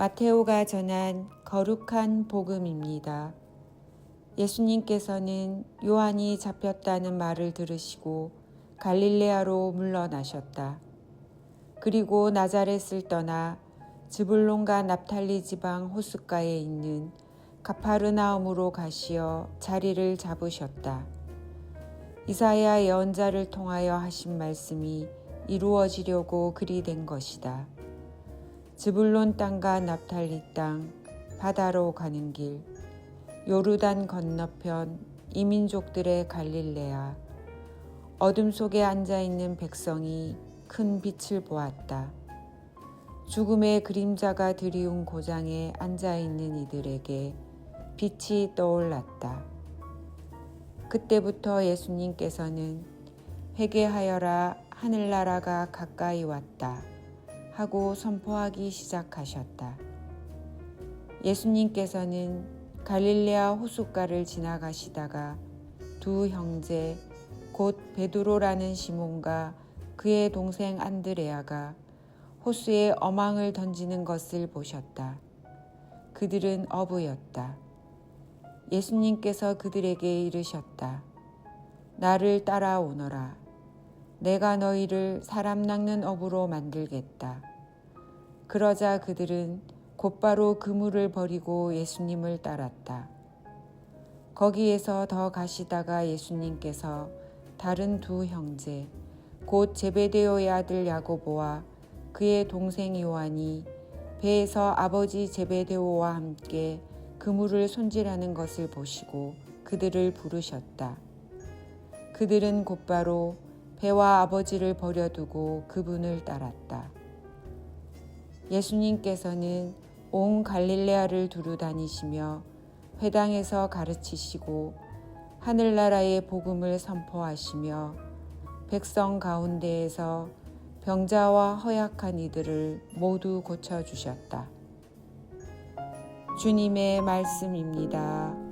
마테오가 전한 거룩한 복음입니다. 예수님께서는 요한이 잡혔다는 말을 들으시고 갈릴레아로 물러나셨다. 그리고 나자렛을 떠나 즈불론과 납탈리 지방 호숫가에 있는 가파르나움으로 가시어 자리를 잡으셨다. 이사야 예언자를 통하여 하신 말씀이 이루어지려고 그리 된 것이다. 즈불론 땅과 납탈리 땅, 바다로 가는 길, 요르단 건너편 이민족들의 갈릴레아, 어둠 속에 앉아 있는 백성이 큰 빛을 보았다. 죽음의 그림자가 드리운 고장에 앉아 있는 이들에게 빛이 떠올랐다. 그때부터 예수님께서는 회개하여라 하늘나라가 가까이 왔다 하고 선포하기 시작하셨다. 예수님께서는 갈릴레아 호숫가를 지나가시다가 두 형제 곧 베드로라는 시몬과 그의 동생 안드레아가 호수에 어망을 던지는 것을 보셨다. 그들은 어부였다. 예수님께서 그들에게 이르셨다. 나를 따라오너라. 내가 너희를 사람 낚는 어부로 만들겠다. 그러자 그들은 곧바로 그물을 버리고 예수님을 따랐다. 거기에서 더 가시다가 예수님께서 다른 두 형제, 곧 제베데오의 아들 야고보와 그의 동생 요한이 배에서 아버지 제베데오와 함께 그물을 손질하는 것을 보시고 그들을 부르셨다. 그들은 곧바로 배와 아버지를 버려두고 그분을 따랐다. 예수님께서는 온 갈릴레아를 두루 다니시며 회당에서 가르치시고 하늘나라의 복음을 선포하시며 백성 가운데에서 병자와 허약한 이들을 모두 고쳐 주셨다. 주님의 말씀입니다.